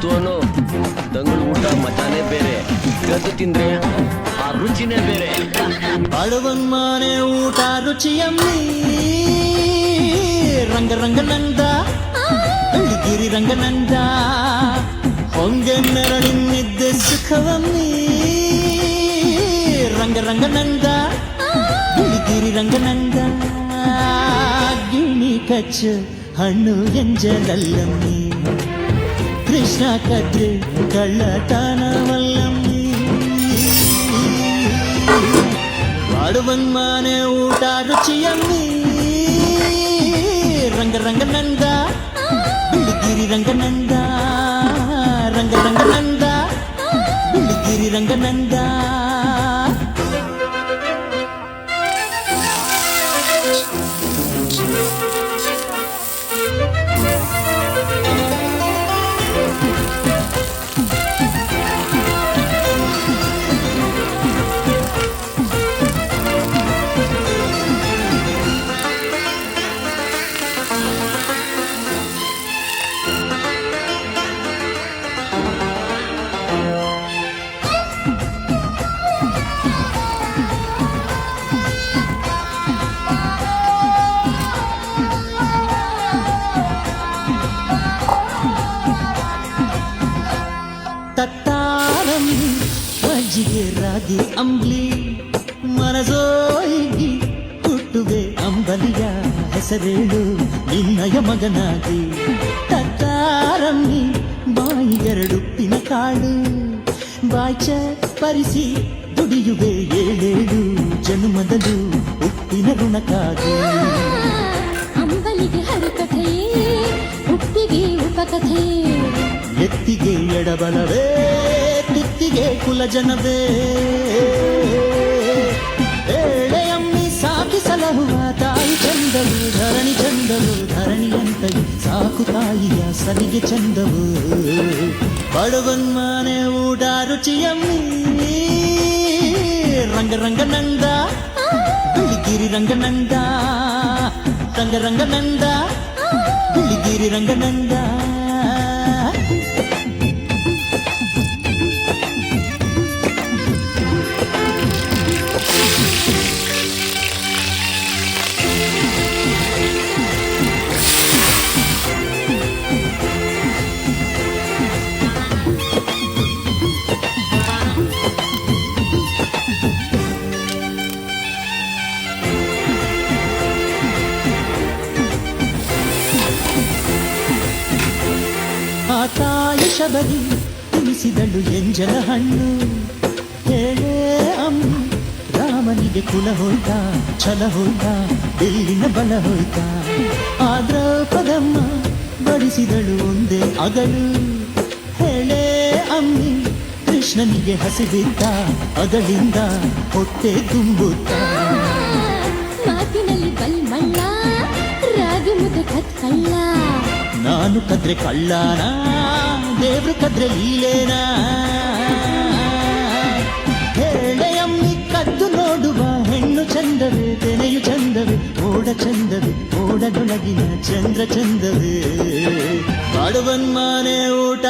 ಗೊತ್ತು ಅನ್ನೋ ತಂಗಳು ಊಟ ಮಜಾನೇ ಬೇರೆ ಗದ್ದು ತಿಂದ್ರೆ ಆ ರುಚಿನೇ ಬೇರೆ ಬಾಳುವನ್ ಮಾನೆ ಊಟ ರುಚಿಯಮ್ಮಿ ರಂಗ ರಂಗನಂದ ಬೆಳ್ಳಿಗಿರಿ ರಂಗನಂದ ಹೊಂಗೆ ನೆರಳಿನಿದ್ದೆ ಸುಖವಮ್ಮಿ ರಂಗ ರಂಗನಂದ ಬೆಳ್ಳಿಗಿರಿ ರಂಗನಂದ ಗಿಣಿ ಕಚ್ಚು ಹಣ್ಣು ಎಂಜಲಲ್ಲಮ್ಮಿ ಶಕತಿ ಕಳ್ಳತನವಲ್ಲಮ್ಮಿ ಮಾಡುವನ್ ಮಾನೆ ಊಟ ರುಚಿಯಮ್ಮಿ ರಂಗ ರಂಗ ನಂದ ಬಿಳಿಗಿರಿ ರಂಗ ನಂದ ರಂಗ ರಂಗ ನಂದ ಬಿಳಿಗಿರಿ ರಂಗ ನಂದ ರಾಗಿ ಅಂಬ್ಲಿ ಮನಸೋಯಿಗಿ ಹುಟ್ಟುವೆ ಅಂಬಲಿಯ ಹೆಸರೇಳು ನಿನ್ನಯ ಮಗನಾಗಿ. ತತ್ತಾರಮ್ಮಿ ಬಾಯಿಗೆರಡುಪ್ಪಿನ ಕಾಳು ಬಾಯ್ಚ ಪರಿಸಿ ದುಡಿಯುವೆ ಏಳೇಳು ಜನುಮದಲು ಉಪ್ಪಿನ ಋಣಕ್ಕಾಗಿ. ಅಂಬಲಿಗೆ ಹರಿಕಥೆಯೇ ಉಪ್ಪಿಗೆ ಉಪಕಥೆ. ಎತ್ತಿಗೆ ಎಡಬಲವೇ ತಿತ್ತಿಗೆ ಕುಲಜನವೇ ಏಳೆಯಮ್ಮಿ ಸಾಕಿ ಸಲಹುವ ತಾಯಿ ಚಂದವು ಧರಣಿ ಚಂದವು ಧರಣಿಯಂತೆಯೇ ಸಾಕು ತಾಯಿಯ ಸಲಿಗೆ ಚಂದವು ಬಡವನ್ಮಾನೆ ಊಟ ರುಚಿಯಮ್ಮಿ ರಂಗ ರಂಗನಂದ ಬಿಳಿಗಿರಿ ರಂಗನಂದ ರಂಗ ರಂಗನಂದ ಶಬರಿ ತಿನಿಸಿದಳು ಎಂಜಲ ಹಣ್ಣು ಹೇಳೇ ಅಮ್ಮ ರಾಮನಿಗೆ ಕುಲ ಹೋಯ್ತ ಛಲ ಹೋಯ್ತಾ ಬೆಳ್ಳಿನ ಬಲ ಹೋಯ್ತಾ. ಆದ್ರ ಪದಮ್ಮ ಬಡಿಸಿದಳು ಒಂದೇ ಅಗಳು ಹೇಳೆ ಅಮ್ಮಿ ಕೃಷ್ಣನಿಗೆ ಹಸಿಬಿದ್ದ ಅಗಳಿಂದ ಹೊಟ್ಟೆ ತುಂಬುತ್ತ. ಮಾತಿನಲ್ಲಿ ಬಲ್ಮಳ್ಳ ರಾಗಿ ಮುದ್ದೆ ಕತ್ ಕಳ್ಳ ನಾನು ಕದ್ರೆ ಕಳ್ಳಾನ ದೇವ್ರು ಕದ್ರೆ ಲೀಲೇನಾ. ಚಂದ್ರ ಚಂದವೇ. ಮಾಡುವನ್ಮಾನೆ ಊಟ